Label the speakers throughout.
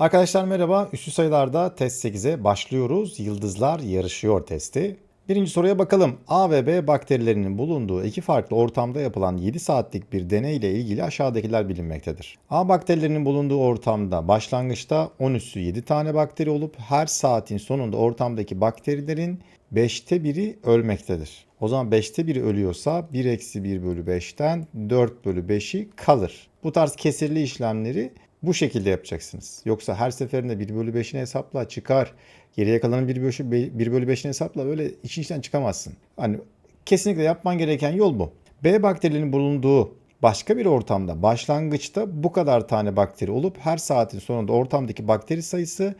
Speaker 1: Arkadaşlar merhaba. Üstü sayılarda test 8'e başlıyoruz. Yıldızlar yarışıyor testi. Birinci soruya bakalım. A ve B bakterilerinin bulunduğu iki farklı ortamda yapılan 7 saatlik bir deney ile ilgili aşağıdakiler bilinmektedir. A bakterilerinin bulunduğu ortamda başlangıçta 10 üssü 7 tane bakteri olup her saatin sonunda ortamdaki bakterilerin 5'te biri ölmektedir. O zaman 5'te biri ölüyorsa 1 eksi 1 bölü 5'ten 4 bölü 5'i kalır. Bu tarz kesirli işlemleri bu şekilde yapacaksınız. Yoksa her seferinde 1 bölü 5'ini hesapla çıkar. Geriye kalanın 1 bölü, 1 bölü 5'ini hesapla böyle işin içinden çıkamazsın. Hani kesinlikle yapman gereken yol bu. B bakterilerinin bulunduğu başka bir ortamda başlangıçta bu kadar tane bakteri olup her saatin sonunda ortamdaki bakteri sayısı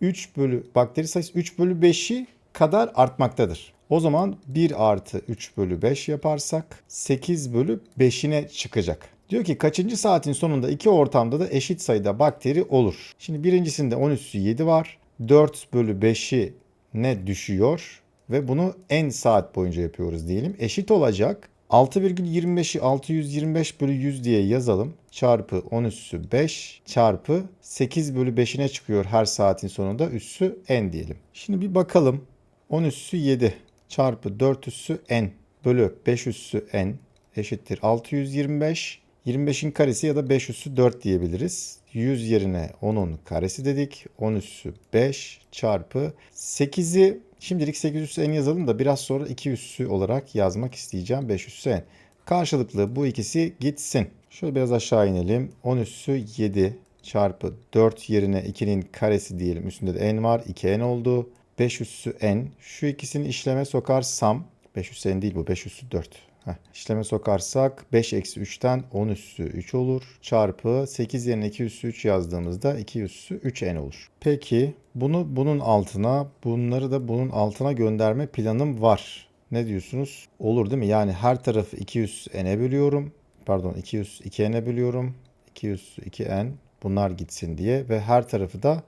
Speaker 1: 3 bölü bakteri sayısı 3 bölü 5'i kadar artmaktadır. O zaman 1 artı 3 bölü 5 yaparsak 8 bölü 5'ine çıkacak. Diyor ki kaçıncı saatin sonunda iki ortamda da eşit sayıda bakteri olur. Şimdi birincisinde 10 üssü 7 var. 4 bölü 5'i ne düşüyor ve bunu en saat boyunca yapıyoruz diyelim. Eşit olacak. 6,25'i 625 bölü 100 diye yazalım. Çarpı 10 üssü 5 çarpı 8 bölü 5'ine çıkıyor her saatin sonunda üssü n diyelim. Şimdi bir bakalım. 10 üssü 7 çarpı 4 üssü n bölü 5 üssü n eşittir 625. 25'in karesi ya da 5 üssü 4 diyebiliriz. 100 yerine 10'un karesi dedik. 10 üssü 5 çarpı 8'i şimdilik 8 üssü n yazalım da biraz sonra 2 üssü olarak yazmak isteyeceğim 5 üssü n. Karşılıklı bu ikisi gitsin. Şöyle biraz aşağı inelim. 10 üssü 7 çarpı 4 yerine 2'nin karesi diyelim. Üstünde de n var. 2n oldu. 5 üssü n. Şu ikisini işleme sokarsam 5 üssü n değil bu 5 üssü 4. Heh. İşleme sokarsak 5 eksi 3'ten 10 üssü 3 olur. Çarpı 8 yerine 2 üssü 3 yazdığımızda 2 üssü 3n olur. Peki bunu bunun altına bunları da bunun altına gönderme planım var. Ne diyorsunuz? Olur değil mi? Yani her tarafı 2 üssü n'e bölüyorum. Pardon 2 üssü 2n'e bölüyorum. 2 üssü 2n bunlar gitsin diye ve her tarafı da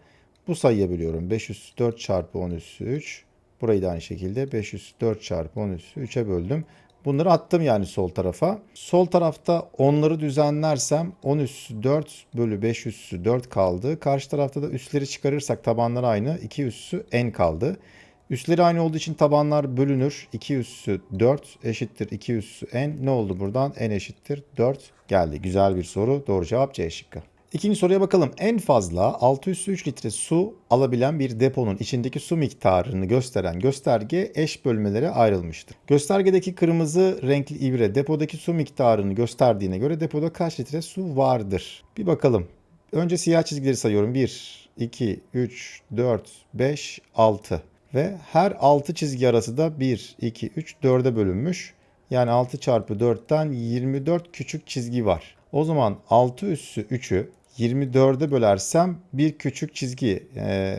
Speaker 1: bu sayıya bölüyorum. 5 üssü 4 çarpı 10 üssü 3. Burayı da aynı şekilde 5 üssü 4 çarpı 10 üssü 3'e böldüm. Bunları attım yani sol tarafa. Sol tarafta onları düzenlersem 10 üssü 4 bölü 5 üssü 4 kaldı. Karşı tarafta da üsleri çıkarırsak tabanlar aynı. 2 üssü n kaldı. Üsleri aynı olduğu için tabanlar bölünür. 2 üssü 4 eşittir 2 üssü n. Ne oldu buradan? n eşittir 4 geldi. Güzel bir soru. Doğru cevap C şıkkı. İkinci soruya bakalım. En fazla 6 üssü 3 litre su alabilen bir deponun içindeki su miktarını gösteren gösterge eş bölmelere ayrılmıştır. Göstergedeki kırmızı renkli ibre depodaki su miktarını gösterdiğine göre depoda kaç litre su vardır? Bir bakalım. Önce siyah çizgileri sayıyorum. 1, 2, 3, 4, 5, 6. Ve her 6 çizgi arası da 1, 2, 3, 4'e bölünmüş. Yani 6 çarpı 4'ten 24 küçük çizgi var. O zaman 6 üssü 3'ü 24'e bölersem bir küçük çizgi, e,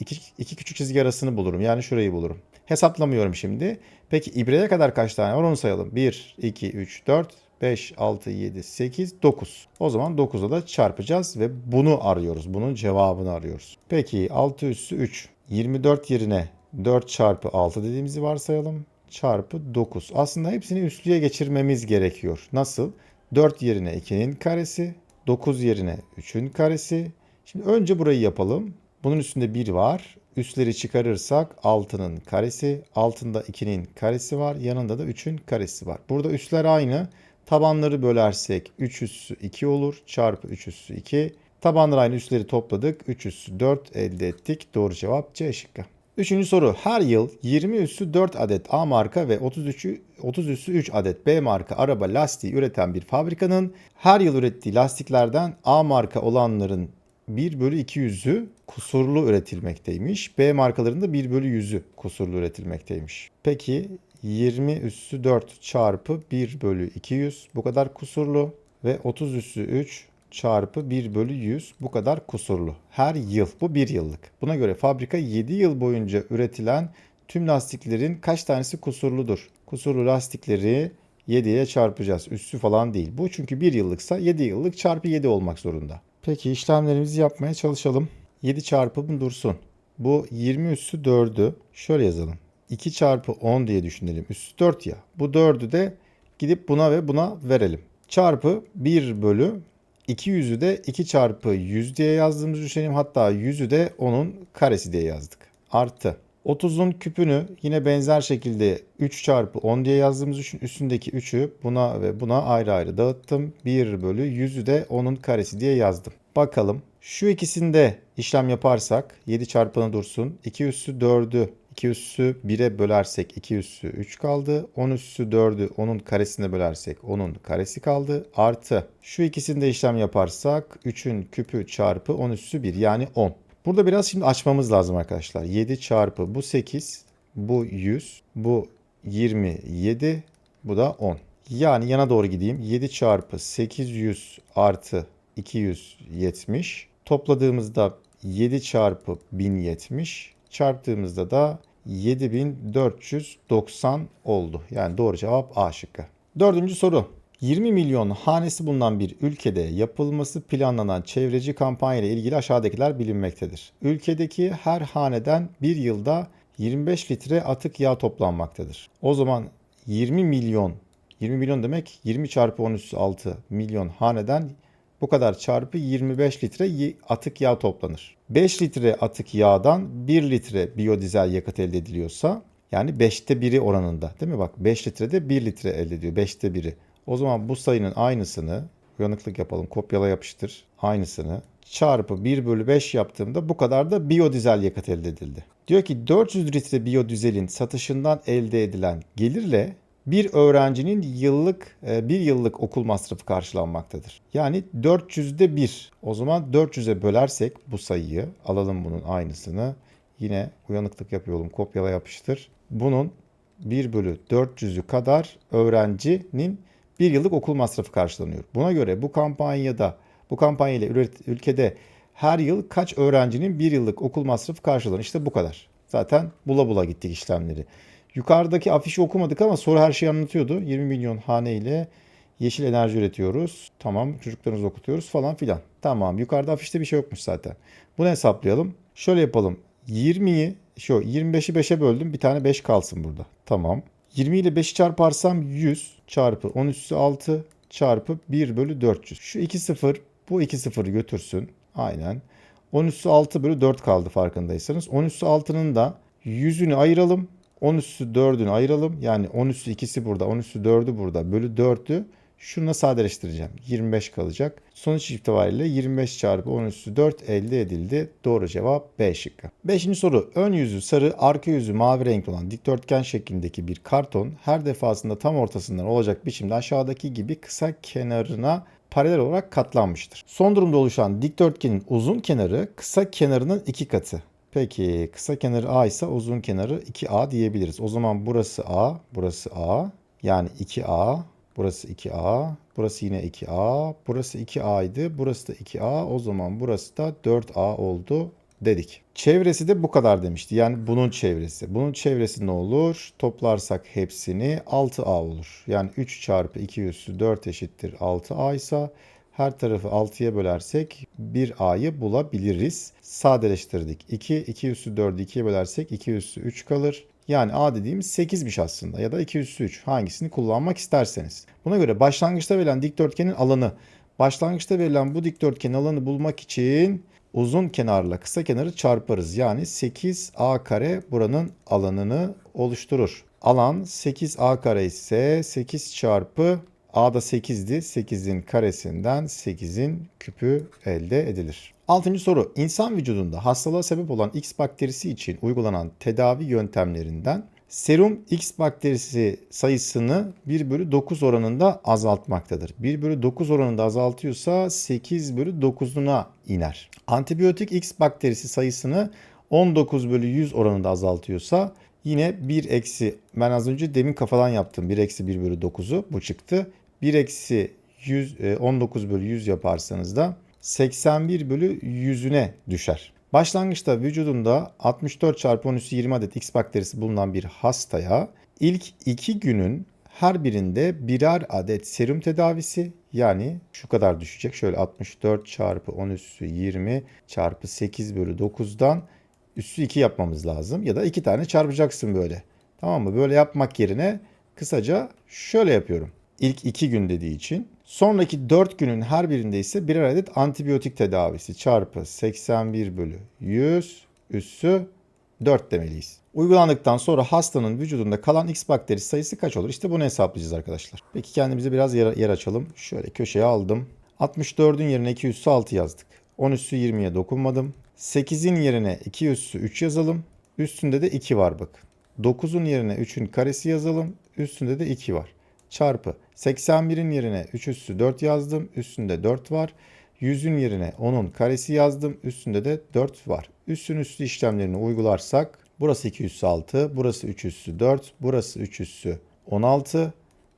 Speaker 1: iki, iki küçük çizgi arasını bulurum. Yani şurayı bulurum. Hesaplamıyorum şimdi. Peki ibreye kadar kaç tane var onu sayalım. 1, 2, 3, 4, 5, 6, 7, 8, 9. O zaman 9'a da çarpacağız ve bunu arıyoruz. Bunun cevabını arıyoruz. Peki 6 üssü 3. 24 yerine 4 çarpı 6 dediğimizi varsayalım. Çarpı 9. Aslında hepsini üslüye geçirmemiz gerekiyor. Nasıl? 4 yerine 2'nin karesi. 9 yerine 3'ün karesi. Şimdi önce burayı yapalım. Bunun üstünde 1 var. Üstleri çıkarırsak 6'nın karesi. Altında 2'nin karesi var. Yanında da 3'ün karesi var. Burada üstler aynı. Tabanları bölersek 3 üssü 2 olur. Çarpı 3 üssü 2. Tabanlar aynı üstleri topladık. 3 üssü 4 elde ettik. Doğru cevap C şıkkı. Üçüncü soru. Her yıl 20 üssü 4 adet A marka ve 33 30 üssü 3 adet B marka araba lastiği üreten bir fabrikanın her yıl ürettiği lastiklerden A marka olanların 1 bölü 200'ü kusurlu üretilmekteymiş. B markalarında 1 bölü 100'ü kusurlu üretilmekteymiş. Peki 20 üssü 4 çarpı 1 bölü 200 bu kadar kusurlu ve 30 üssü 3 çarpı 1 bölü 100 bu kadar kusurlu. Her yıl bu bir yıllık. Buna göre fabrika 7 yıl boyunca üretilen tüm lastiklerin kaç tanesi kusurludur? Kusurlu lastikleri 7'ye çarpacağız. Üssü falan değil. Bu çünkü 1 yıllıksa 7 yıllık çarpı 7 olmak zorunda. Peki işlemlerimizi yapmaya çalışalım. 7 çarpı dursun. Bu 20 üssü 4'ü şöyle yazalım. 2 çarpı 10 diye düşünelim. Üssü 4 ya. Bu 4'ü de gidip buna ve buna verelim. Çarpı 1 bölü 200'ü de 2 çarpı 100 diye yazdığımızı düşünelim. Hatta 100'ü de onun karesi diye yazdık. Artı 30'un küpünü yine benzer şekilde 3 çarpı 10 diye yazdığımız düşün. Üstündeki 3'ü buna ve buna ayrı ayrı dağıttım. 1 bölü 100'ü de onun karesi diye yazdım. Bakalım şu ikisinde işlem yaparsak 7 çarpanı dursun. 2 üssü 4'ü 2 üssü 1'e bölersek 2 üssü 3 kaldı. 10 üssü 4'ü onun karesine bölersek onun karesi kaldı. Artı şu ikisinde işlem yaparsak 3'ün küpü çarpı 10 üssü 1 yani 10. Burada biraz şimdi açmamız lazım arkadaşlar. 7 çarpı bu 8, bu 100, bu 27, bu da 10. Yani yana doğru gideyim. 7 çarpı 800 artı 270. Topladığımızda 7 çarpı 1070. Çarptığımızda da 7490 oldu. Yani doğru cevap A şıkkı. Dördüncü soru. 20 milyon hanesi bulunan bir ülkede yapılması planlanan çevreci kampanya ile ilgili aşağıdakiler bilinmektedir. Ülkedeki her haneden bir yılda 25 litre atık yağ toplanmaktadır. O zaman 20 milyon, 20 milyon demek 20 çarpı 10 üssü 6 milyon haneden bu kadar çarpı 25 litre atık yağ toplanır. 5 litre atık yağdan 1 litre biyodizel yakıt elde ediliyorsa yani 5'te 1'i oranında değil mi? Bak 5 litrede 1 litre elde ediyor. 5'te 1'i. O zaman bu sayının aynısını uyanıklık yapalım. Kopyala yapıştır. Aynısını çarpı 1 bölü 5 yaptığımda bu kadar da biyodizel yakıt elde edildi. Diyor ki 400 litre biyodizelin satışından elde edilen gelirle bir öğrencinin yıllık e, bir yıllık okul masrafı karşılanmaktadır. Yani 400'de 1. O zaman 400'e bölersek bu sayıyı alalım bunun aynısını. Yine uyanıklık yapıyorum. Kopyala yapıştır. Bunun 1 bölü 400'ü kadar öğrencinin bir yıllık okul masrafı karşılanıyor. Buna göre bu kampanyada bu kampanya ile ülkede her yıl kaç öğrencinin bir yıllık okul masrafı karşılanır? İşte bu kadar. Zaten bula bula gittik işlemleri. Yukarıdaki afişi okumadık ama soru her şeyi anlatıyordu. 20 milyon hane ile yeşil enerji üretiyoruz. Tamam çocuklarımızı okutuyoruz falan filan. Tamam yukarıda afişte bir şey yokmuş zaten. Bunu hesaplayalım. Şöyle yapalım. 20'yi şu 25'i 5'e böldüm. Bir tane 5 kalsın burada. Tamam. 20 ile 5'i çarparsam 100 çarpı 10 üssü 6 çarpı 1 bölü 400. Şu 2 sıfır bu 2 sıfırı götürsün. Aynen. 10 üssü 6 bölü 4 kaldı farkındaysanız. 10 üssü 6'nın da 100'ünü ayıralım. 10 üssü 4'ünü ayıralım. Yani 10 üssü 2'si burada, 10 üssü 4'ü burada. Bölü 4'ü şununla sadeleştireceğim. 25 kalacak. Sonuç itibariyle 25 çarpı 10 üssü 4 elde edildi. Doğru cevap B şıkkı. Beşinci soru. Ön yüzü sarı, arka yüzü mavi renkli olan dikdörtgen şeklindeki bir karton her defasında tam ortasından olacak biçimde aşağıdaki gibi kısa kenarına paralel olarak katlanmıştır. Son durumda oluşan dikdörtgenin uzun kenarı kısa kenarının iki katı. Peki kısa kenarı A ise uzun kenarı 2A diyebiliriz. O zaman burası A, burası A. Yani 2A, burası 2A, burası yine 2A, burası 2A idi, burası da 2A. O zaman burası da 4A oldu dedik. Çevresi de bu kadar demişti. Yani bunun çevresi. Bunun çevresi ne olur? Toplarsak hepsini 6A olur. Yani 3 çarpı 2 üssü 4 eşittir 6A ise her tarafı 6'ya bölersek 1A'yı bulabiliriz. Sadeleştirdik. 2, 2 üssü 4'ü 2'ye bölersek 2 üssü 3 kalır. Yani A dediğimiz 8'miş aslında ya da 2 üssü 3 hangisini kullanmak isterseniz. Buna göre başlangıçta verilen dikdörtgenin alanı başlangıçta verilen bu dikdörtgenin alanı bulmak için uzun kenarla kısa kenarı çarparız. Yani 8A kare buranın alanını oluşturur. Alan 8A kare ise 8 çarpı A'da 8'di. 8'in karesinden 8'in küpü elde edilir. Altıncı soru. İnsan vücudunda hastalığa sebep olan X bakterisi için uygulanan tedavi yöntemlerinden serum X bakterisi sayısını 1 bölü 9 oranında azaltmaktadır. 1 bölü 9 oranında azaltıyorsa 8 bölü 9'una iner. Antibiyotik X bakterisi sayısını 19 bölü 100 oranında azaltıyorsa yine 1 eksi ben az önce demin kafadan yaptım 1 eksi 1 bölü 9'u bu çıktı. 1 eksi 100, e, 19 bölü 100 yaparsanız da 81 bölü 100'üne düşer. Başlangıçta vücudunda 64 çarpı 10 üssü 20 adet X bakterisi bulunan bir hastaya ilk 2 günün her birinde birer adet serum tedavisi yani şu kadar düşecek. Şöyle 64 çarpı 10 üssü 20 çarpı 8 bölü 9'dan üssü 2 yapmamız lazım. Ya da 2 tane çarpacaksın böyle. Tamam mı? Böyle yapmak yerine kısaca şöyle yapıyorum. İlk 2 gün dediği için Sonraki 4 günün her birinde ise birer adet antibiyotik tedavisi çarpı 81 bölü 100 üssü 4 demeliyiz. Uygulandıktan sonra hastanın vücudunda kalan X bakteri sayısı kaç olur? İşte bunu hesaplayacağız arkadaşlar. Peki kendimize biraz yer, yer açalım. Şöyle köşeye aldım. 64'ün yerine 2 üssü 6 yazdık. 10 üssü 20'ye dokunmadım. 8'in yerine 2 üssü 3 yazalım. Üstünde de 2 var bak. 9'un yerine 3'ün karesi yazalım. Üstünde de 2 var. Çarpı 81'in yerine 3 üssü 4 yazdım. Üstünde 4 var. 100'ün yerine 10'un karesi yazdım. Üstünde de 4 var. Üstün üstü işlemlerini uygularsak burası 2 üssü 6, burası 3 üssü 4, burası 3 üssü 16,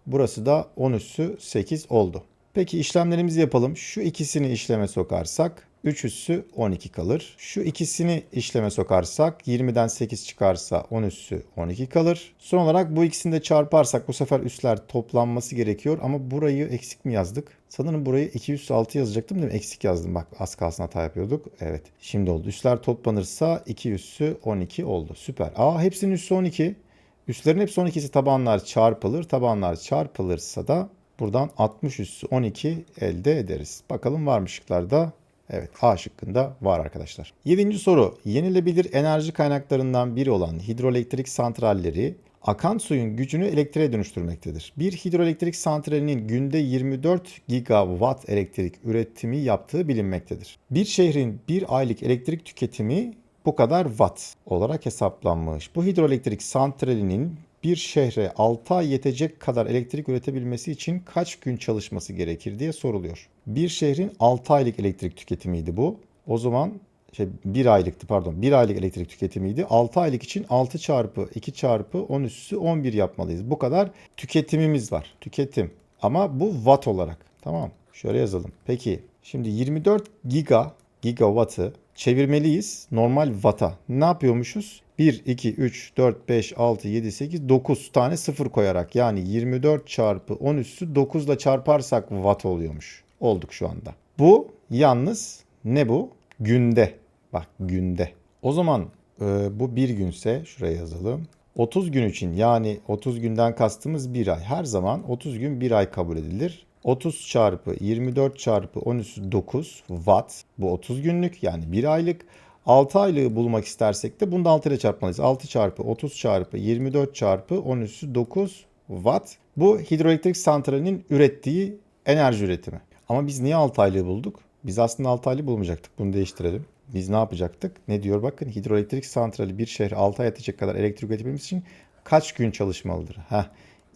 Speaker 1: burası da 10 üssü 8 oldu. Peki işlemlerimizi yapalım. Şu ikisini işleme sokarsak 3 üssü 12 kalır. Şu ikisini işleme sokarsak 20'den 8 çıkarsa 10 üssü 12 kalır. Son olarak bu ikisini de çarparsak bu sefer üsler toplanması gerekiyor ama burayı eksik mi yazdık? Sanırım burayı 2 üssü 6 yazacaktım değil mi? Eksik yazdım bak az kalsın hata yapıyorduk. Evet şimdi oldu. Üsler toplanırsa 2 üssü 12 oldu. Süper. Aa hepsinin üssü 12. Üslerin hepsi 12'si tabanlar çarpılır. Tabanlar çarpılırsa da buradan 60 üssü 12 elde ederiz. Bakalım var mı şıklarda? Evet A şıkkında var arkadaşlar. Yedinci soru. Yenilebilir enerji kaynaklarından biri olan hidroelektrik santralleri akan suyun gücünü elektriğe dönüştürmektedir. Bir hidroelektrik santralinin günde 24 gigawatt elektrik üretimi yaptığı bilinmektedir. Bir şehrin bir aylık elektrik tüketimi bu kadar watt olarak hesaplanmış. Bu hidroelektrik santralinin bir şehre 6 ay yetecek kadar elektrik üretebilmesi için kaç gün çalışması gerekir diye soruluyor. Bir şehrin 6 aylık elektrik tüketimiydi bu. O zaman şey 1 aylıktı pardon 1 aylık elektrik tüketimiydi. 6 aylık için 6 çarpı 2 çarpı 10 üssü 11 yapmalıyız. Bu kadar tüketimimiz var. Tüketim. Ama bu watt olarak. Tamam. Şöyle yazalım. Peki şimdi 24 giga gigawattı çevirmeliyiz normal watt'a. Ne yapıyormuşuz? 1, 2, 3, 4, 5, 6, 7, 8, 9 tane sıfır koyarak yani 24 çarpı 10 üssü 9 ile çarparsak watt oluyormuş. Olduk şu anda. Bu yalnız ne bu? Günde. Bak günde. O zaman e, bu bir günse şuraya yazalım. 30 gün için yani 30 günden kastımız bir ay. Her zaman 30 gün bir ay kabul edilir. 30 çarpı 24 çarpı 10 üssü 9 watt. Bu 30 günlük yani bir aylık. 6 aylığı bulmak istersek de bunu da 6 ile çarpmalıyız. 6 çarpı 30 çarpı 24 çarpı 10 üssü 9 watt. Bu hidroelektrik santralinin ürettiği enerji üretimi. Ama biz niye 6 aylığı bulduk? Biz aslında 6 aylığı bulmayacaktık. Bunu değiştirelim. Biz ne yapacaktık? Ne diyor bakın hidroelektrik santrali bir şehre 6 ay yetecek kadar elektrik üretebilmesi için kaç gün çalışmalıdır? Heh.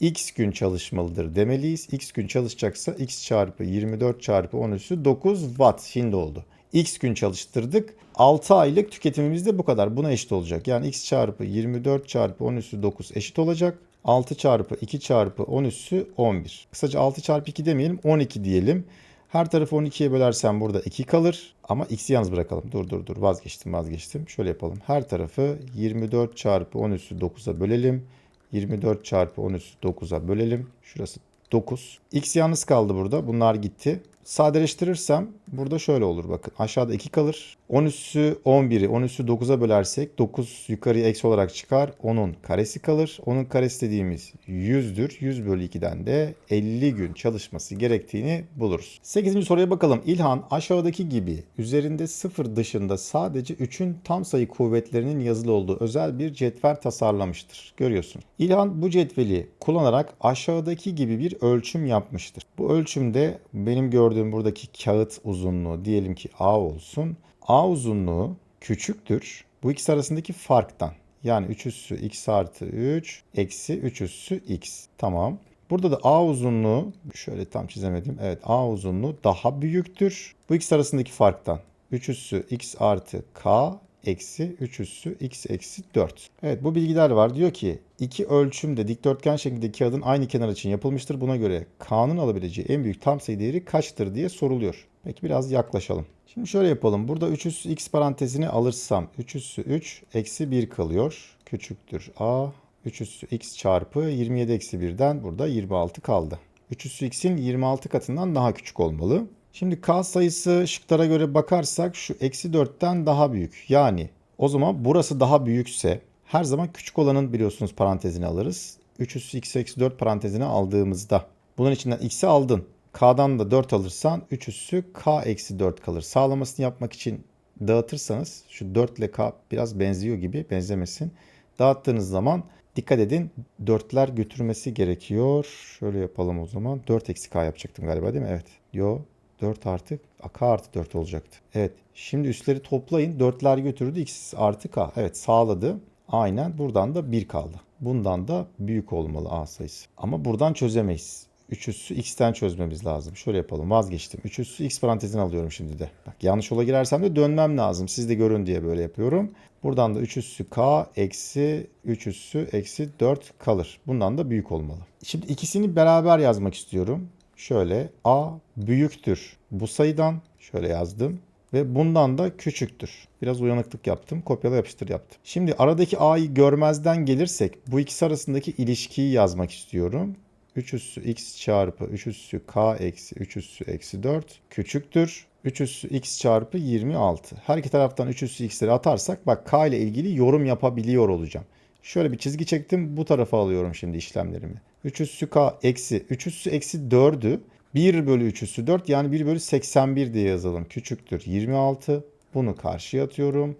Speaker 1: X gün çalışmalıdır demeliyiz. X gün çalışacaksa X çarpı 24 çarpı 10 üssü 9 watt. Şimdi oldu. X gün çalıştırdık. 6 aylık tüketimimiz de bu kadar. Buna eşit olacak. Yani X çarpı 24 çarpı 10 üssü 9 eşit olacak. 6 çarpı 2 çarpı 10 üssü 11. Kısaca 6 çarpı 2 demeyelim 12 diyelim. Her tarafı 12'ye bölersem burada 2 kalır. Ama x'i yalnız bırakalım. Dur dur dur vazgeçtim vazgeçtim. Şöyle yapalım. Her tarafı 24 çarpı 10 üssü 9'a bölelim. 24 çarpı 10 üssü 9'a bölelim. Şurası 9. X yalnız kaldı burada. Bunlar gitti. Sadeleştirirsem burada şöyle olur bakın. Aşağıda 2 kalır. 10 üssü 11'i 10 üssü 9'a bölersek 9 yukarıya eksi olarak çıkar. 10'un karesi kalır. Onun karesi dediğimiz 100'dür. 100 bölü 2'den de 50 gün çalışması gerektiğini buluruz. 8. soruya bakalım. İlhan aşağıdaki gibi üzerinde 0 dışında sadece 3'ün tam sayı kuvvetlerinin yazılı olduğu özel bir cetvel tasarlamıştır. Görüyorsun. İlhan bu cetveli kullanarak aşağıdaki gibi bir ölçüm yapmıştır. Bu ölçümde benim gördüğüm buradaki kağıt uzunluğu diyelim ki A olsun. A uzunluğu küçüktür. Bu ikisi arasındaki farktan. Yani 3 üssü x artı 3 eksi 3 üssü x. Tamam. Burada da A uzunluğu şöyle tam çizemedim. Evet A uzunluğu daha büyüktür. Bu ikisi arasındaki farktan. 3 üssü x artı k eksi 3 üssü x eksi 4. Evet bu bilgiler var. Diyor ki iki ölçümde dikdörtgen şeklinde kağıdın aynı kenar için yapılmıştır. Buna göre k'nın alabileceği en büyük tam sayı değeri kaçtır diye soruluyor. Peki biraz yaklaşalım. Şimdi şöyle yapalım. Burada 3 üssü x parantezini alırsam 3 üssü 3 eksi 1 kalıyor. Küçüktür a. 3 üssü x çarpı 27 eksi 1'den burada 26 kaldı. 3 üssü x'in 26 katından daha küçük olmalı. Şimdi k sayısı şıklara göre bakarsak şu eksi 4'ten daha büyük. Yani o zaman burası daha büyükse her zaman küçük olanın biliyorsunuz parantezini alırız. 3 üssü x eksi 4 parantezine aldığımızda bunun içinden x'i aldın. K'dan da 4 alırsan 3 üssü K eksi 4 kalır. Sağlamasını yapmak için dağıtırsanız şu 4 ile K biraz benziyor gibi benzemesin. Dağıttığınız zaman dikkat edin 4'ler götürmesi gerekiyor. Şöyle yapalım o zaman. 4 eksi K yapacaktım galiba değil mi? Evet. Yo 4 artı K artı 4 olacaktı. Evet. Şimdi üstleri toplayın. 4'ler götürdü. X artı K. Evet sağladı. Aynen. Buradan da 1 kaldı. Bundan da büyük olmalı A sayısı. Ama buradan çözemeyiz. 3 üssü x'ten çözmemiz lazım. Şöyle yapalım. Vazgeçtim. 3 üssü x parantezine alıyorum şimdi de. Bak yanlış ola girersem de dönmem lazım. Siz de görün diye böyle yapıyorum. Buradan da 3 üssü k eksi 3 üssü eksi 4 kalır. Bundan da büyük olmalı. Şimdi ikisini beraber yazmak istiyorum. Şöyle a büyüktür bu sayıdan. Şöyle yazdım. Ve bundan da küçüktür. Biraz uyanıklık yaptım. Kopyala yapıştır yaptım. Şimdi aradaki a'yı görmezden gelirsek bu ikisi arasındaki ilişkiyi yazmak istiyorum. 3 üssü x çarpı 3 üssü k eksi 3 üssü eksi 4 küçüktür. 3 üssü x çarpı 26. Her iki taraftan 3 üssü x'leri atarsak bak k ile ilgili yorum yapabiliyor olacağım. Şöyle bir çizgi çektim. Bu tarafa alıyorum şimdi işlemlerimi. 3 üssü k eksi 3 üssü eksi 4'ü 1 bölü 3 üssü 4 yani 1 bölü 81 diye yazalım. Küçüktür 26. Bunu karşıya atıyorum.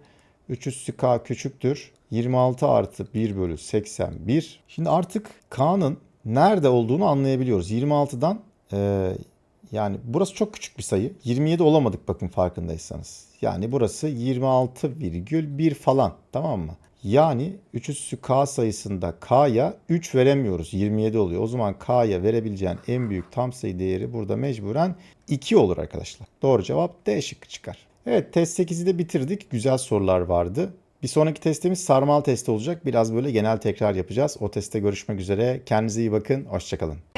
Speaker 1: 3 üssü k küçüktür. 26 artı 1 bölü 81. Şimdi artık k'nın nerede olduğunu anlayabiliyoruz. 26'dan e, yani burası çok küçük bir sayı. 27 olamadık bakın farkındaysanız. Yani burası 26,1 falan tamam mı? Yani 3 üssü k sayısında k'ya 3 veremiyoruz. 27 oluyor. O zaman k'ya verebileceğin en büyük tam sayı değeri burada mecburen 2 olur arkadaşlar. Doğru cevap D şıkkı çıkar. Evet test 8'i de bitirdik. Güzel sorular vardı. Bir sonraki testimiz sarmal testi olacak. Biraz böyle genel tekrar yapacağız. O testte görüşmek üzere. Kendinize iyi bakın. Hoşçakalın.